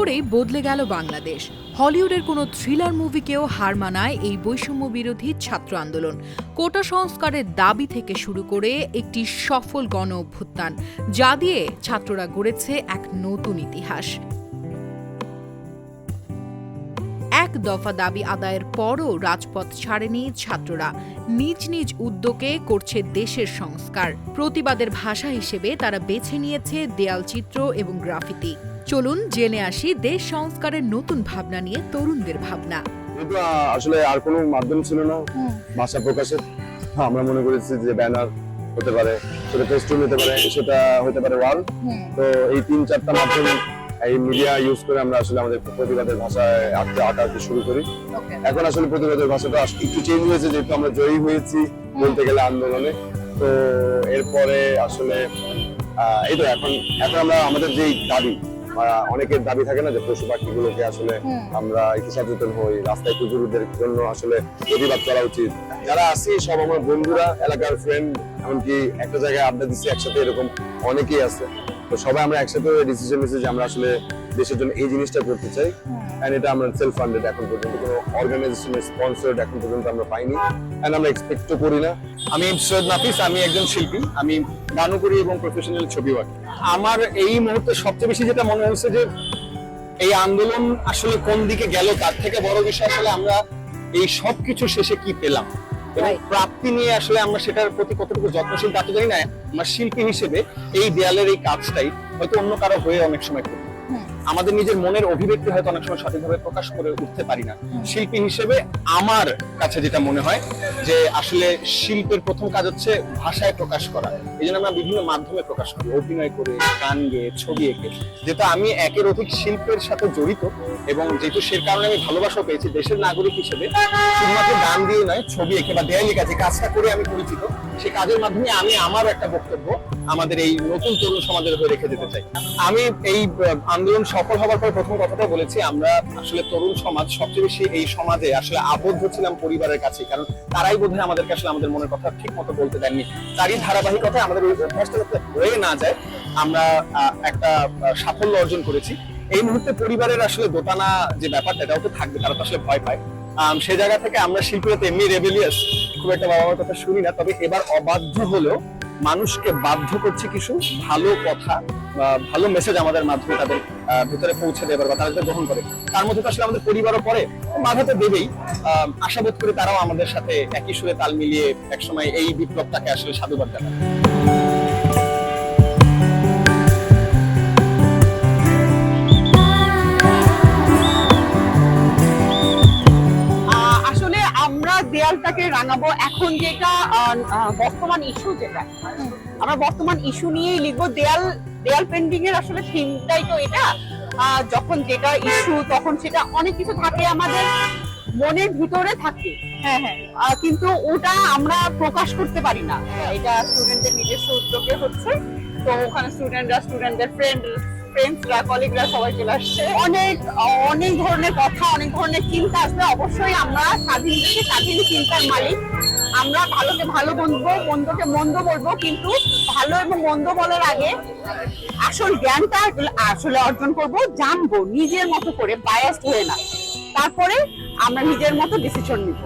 করেই বদলে গেল বাংলাদেশ। হলিউডের কোনো থ্রিলার মুভিকেও হার মানায় এই বৈষম্য বিরোধী ছাত্র আন্দোলন। কোটা সংস্কারের দাবি থেকে শুরু করে একটি সফল গণ অভ্যুত্থান যা দিয়ে ছাত্ররা গড়েছে এক নতুন ইতিহাস। এক দফা দাবি আদায়ের পরও রাজপথ ছাড়েনি ছাত্ররা। নিজ নিজ উদ্যোগে করছে দেশের সংস্কার। প্রতিবাদের ভাষা হিসেবে তারা বেছে নিয়েছে দেয়াল চিত্র এবং গ্রাফিতি। চলুন জেনে আসি দেশ সংস্কারের নতুন ভাবনা নিয়ে তরুণদের ভাবনা। আসলে আর কোনো মাধ্যম ছিল না ভাষা প্রকাশের। আমরা মনে করেছি যে ব্যানার হতে পারে সেটা ফেস্টুন হতে পারে সেটা হতে পারে ওয়াল। তো এই তিন চারটা মাধ্যম এই মিডিয়া ইউজ করে আমরা আসলে আমাদের প্রতিবাদের ভাষায় আঁকতে আঁকা আঁকতে শুরু করি। এখন আসলে প্রতিবাদের ভাষাটা একটু চেঞ্জ হয়েছে যেহেতু আমরা জয়ী হয়েছি বলতে গেলে আন্দোলনে। তো এরপরে আসলে এই তো এখন এখন আমরা আমাদের যেই দাবি অনেকের দাবি থাকে না যে পশু পাখিগুলোকে আসলে আমরা একটু সচেতন হই রাস্তায় কুকুরদের জন্য আসলে প্রতিবাদ করা উচিত। যারা আছি সব আমার বন্ধুরা এলাকার ফ্রেন্ড এমনকি একটা জায়গায় আড্ডা দিচ্ছি একসাথে এরকম অনেকেই আছে। তো সবাই আমরা একসাথে ডিসিশন নিয়েছি যে আমরা আসলে দেশের জন্য এই জিনিসটা করতে চাই। এন্ড এটা আমরা সেলফ ফান্ডেড এখন পর্যন্ত কোনো অর্গানাইজেশনের স্পন্সর্ড এখন পর্যন্ত আমরা পাইনি। এন্ড আমরা এক্সপেক্টও করি না। আমি সৈয়দ নাফিস আমি একজন শিল্পী। আমি গানও করি এবং প্রফেশনাল ছবিও আঁকি। আমার এই মুহূর্তে সবচেয়ে বেশি যেটা মনে হচ্ছে যে এই আন্দোলন আসলে কোন দিকে গেল তার থেকে বড় বিষয় আসলে আমরা এই সবকিছু শেষে কি পেলাম? এবং প্রাপ্তি নিয়ে আসলে আমরা সেটার প্রতি কতটুকু যত্নশীল তা তো জানি না। আমার শিল্পী হিসেবে এই দেয়ালের এই কাজটাই হয়তো অন্য কারও হয়ে অনেক সময় করি আমাদের নিজের মনের অভিব্যক্তি হয়তো অনেক সময় সঠিকভাবে প্রকাশ করে উঠতে পারি না। শিল্পী হিসেবে আমার কাছে যেটা মনে হয় যে আসলে শিল্পের প্রথম কাজ হচ্ছে ভাষায় প্রকাশ করা। এই জন্য আমরা বিভিন্ন মাধ্যমে প্রকাশ করি। অভিনয় করে, গান গেয়ে, ছবি এঁকে। যেটা আমি একের অধিক শিল্পের সাথে জড়িত এবং যেহেতু সে কারণে আমি ভালোবাসা পেয়েছি, দেশের নাগরিক হিসেবে শুধুমাত্র গান দিয়ে নয়, ছবি এঁকে বা দেয়ালি কাজে কাজটা করে আমি পরিচিত সেই কাজের মাধ্যমে আমি আমার একটা বক্তব্য আমাদের এই নতুন তরুণ সমাজের হয়ে রেখে যেতে চাই। আমি এই আন্দোলন সফল হওয়ার পর প্রথম কথাটা বলেছি, আমরা আসলে তরুণ সমাজ, সবচেয়ে বেশি এই সমাজে আসলে আবদ্ধ ছিলাম পরিবারের কাছে কারণ তারাই বোধহয় আমাদেরকে আসলে আমাদের মনের কথা ঠিক মতো বলতে দেননি। তারই ধারাবাহিকতায় আমাদের ওই অভ্যাসটা যাতে হয়ে না যায়, আমরা একটা সাফল্য অর্জন করেছি। এই মুহূর্তে পরিবারের আসলে দোটানা যে ব্যাপারটা, এটাও তো থাকবে, তারা তো আসলে ভয় পায়। সে জায়গা থেকে আমরা শিল্পীরা তো এমনি রেবেলিয়াস খুব একটা বাবা মার কথা শুনি না, তবে এবার অবাধ্য হলেও মানুষকে বাধ্য করছে কিছু ভালো কথা বা ভালো মেসেজ আমাদের মাধ্যমে তাদের ভিতরে পৌঁছে দেবার বা তারা গ্রহণ করে। তার মধ্যে তো আসলে আমাদের পরিবারও পরে বাধা তো দেবেই। আশাবোধ করে তারাও আমাদের সাথে একই সুরে তাল মিলিয়ে একসময় এই বিপ্লবটাকে আসলে সাধুবাদ জানায় রাঙাবো এখন যেটা বর্তমান ইস্যু যেটা, আমরা বর্তমান ইস্যু নিয়েই লিখব। দেয়াল দেয়াল পেন্টিং এর আসলে থিমটাই তো এটা। যখন যেটা ইস্যু তখন সেটা অনেক কিছু থাকে আমাদের মনের ভিতরে থাকে। হ্যাঁ হ্যাঁ। কিন্তু ওটা আমরা প্রকাশ করতে পারি না। এটা স্টুডেন্টদের নিজস্ব উদ্যোগে হচ্ছে। তো ওখানে স্টুডেন্টরা স্টুডেন্টদের ফ্রেন্ড ফ্রেন্ডসরা কলিগরা সবাই চলে আসছে। অনেক অনেক ধরনের কথা, অনেক ধরনের চিন্তা আসবে। অবশ্যই আমরা স্বাধীন দেশে স্বাধীন চিন্তার মালিক। আমরা ভালোকে ভালো বলব, মন্দকে মন্দ বলব, কিন্তু ভালো এবং মন্দ বলার আগে আসল জ্ঞানটা আসলে অর্জন করব, জানব, নিজের মতো করে বায়াস হয়ে না। তারপরে আমরা নিজের মতো ডিসিশন নিব।